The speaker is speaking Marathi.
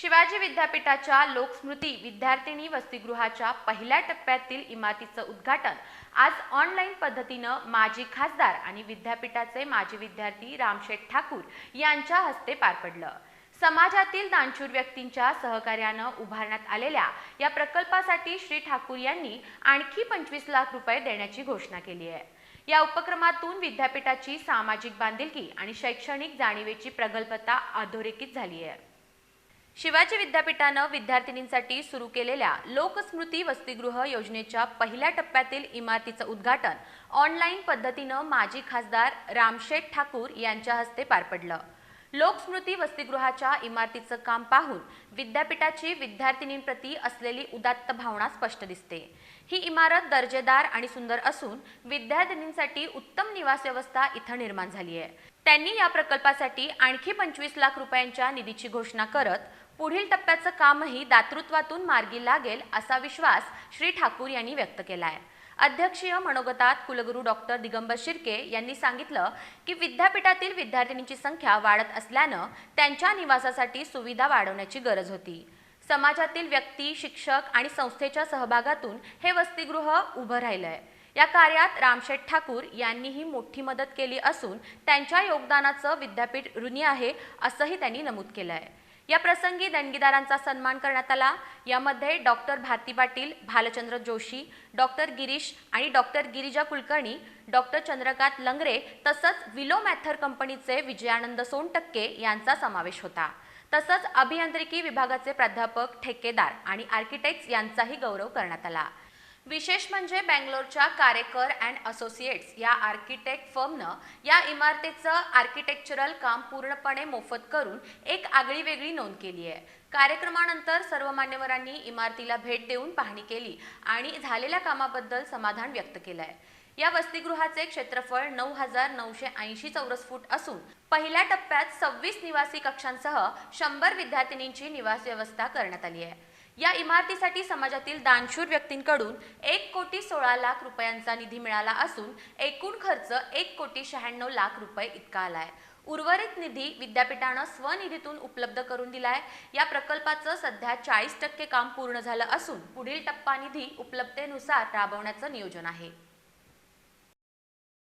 शिवाजी विद्यापीठाच्या लोकस्मृती विद्यार्थिनी वसतिगृहाच्या पहिल्या टप्प्यातील इमारतीचं उद्घाटन आज ऑनलाईन पद्धतीनं माजी खासदार आणि विद्यापीठाचे माजी विद्यार्थी रामशेठ ठाकूर यांच्या हस्ते पार पडलं. समाजातील दानशूर व्यक्तींच्या सहकार्यानं उभारण्यात आलेल्या या प्रकल्पासाठी श्री ठाकूर यांनी आणखी पंचवीस लाख रुपये देण्याची घोषणा केली आहे. या उपक्रमातून विद्यापीठाची सामाजिक बांधिलकी आणि शैक्षणिक जाणीवेची प्रगल्भता अधोरेखित झाली आहे. शिवाजी विद्यापीठानं विद्यार्थिनींसाठी सुरू केलेल्या लोकस्मृती वसतिगृह योजनेच्या पहिल्या टप्प्यातील इमारतीचं उद्घाटन ऑनलाईन पद्धतीनं माजी खासदार रामशेठ ठाकूर यांच्या हस्ते पार पडलं. लोकस्मृती वसतिगृहाच्या इमारतीचं काम पाहून विद्यापीठाची विद्यार्थिनींप्रती असलेली उदात्त भावना स्पष्ट दिसते. ही इमारत दर्जेदार आणि सुंदर असून विद्यार्थिनींसाठी उत्तम निवास व्यवस्था इथं निर्माण झाली आहे त्यांनी या प्रकल्पासाठी आणखी पंचवीस लाख रुपयांच्या निधीची घोषणा करत पुढील टप्प्याचं कामही दातृत्वातून मार्गी लागेल असा विश्वास श्री ठाकूर यांनी व्यक्त केला आहे अध्यक्षीय मनोगतात कुलगुरू डॉक्टर दिगंबर शिर्के यांनी सांगितलं की विद्यापीठातील विद्यार्थिनींची संख्या वाढत असल्यानं त्यांच्या निवासासाठी सुविधा वाढवण्याची गरज होती. समाजातील व्यक्ती शिक्षक आणि संस्थेच्या सहभागातून हे वसतिगृह उभं राहिलंय. या कार्यात रामशेठ ठाकूर यांनीही मोठी मदत केली असून त्यांच्या योगदानाचं विद्यापीठ ऋणी आहे असंही त्यांनी नमूद केलं आहे या प्रसंगी देणगीदारांचा सन्मान करण्यात आला. यामध्ये डॉक्टर भारती पाटील भालचंद्र जोशी डॉक्टर गिरीश आणि डॉक्टर गिरिजा कुलकर्णी डॉक्टर चंद्रकांत लंगरे तसंच विलो मॅथर कंपनीचे विजयानंद सोनटक्के यांचा समावेश होता. तसंच अभियांत्रिकी विभागाचे प्राध्यापक ठेकेदार आणि आर्किटेक्ट्स यांचाही गौरव करण्यात आला. विशेष म्हणजे बँगलोरच्या कारेकर अँड असोसिएट्स या आर्किटेक्ट फर्मनं या इमारतीचं आर्किटेक्चरल काम पूर्णपणे मोफत करून एक आगळी वेगळी नोंद केली आहे. कार्यक्रमानंतर सर्व मान्यवरांनी इमारतीला भेट देऊन पाहणी केली आणि झालेल्या कामाबद्दल समाधान व्यक्त केलं आहे या वसतिगृहाचे क्षेत्रफळ नऊ हजार नऊशे ऐंशी चौरस फूट असून पहिल्या टप्प्यात सव्वीस निवासी कक्षांसह शंभर विद्यार्थिनींची निवास व्यवस्था करण्यात आली आहे. या इमारतीसाठी समाजातील दानशूर व्यक्तींकडून एक कोटी सोळा लाख रुपयांचा निधी मिळाला असून एकूण खर्च एक कोटी शहाण्णव लाख रुपये इतका आला आहे उर्वरित निधी विद्यापीठानं स्वनिधीतून उपलब्ध करून दिला आहे या प्रकल्पाचं सध्या चाळीस टक्के काम पूर्ण झालं असून पुढील टप्पा निधी उपलब्धतेनुसार राबवण्याचं नियोजन आहे.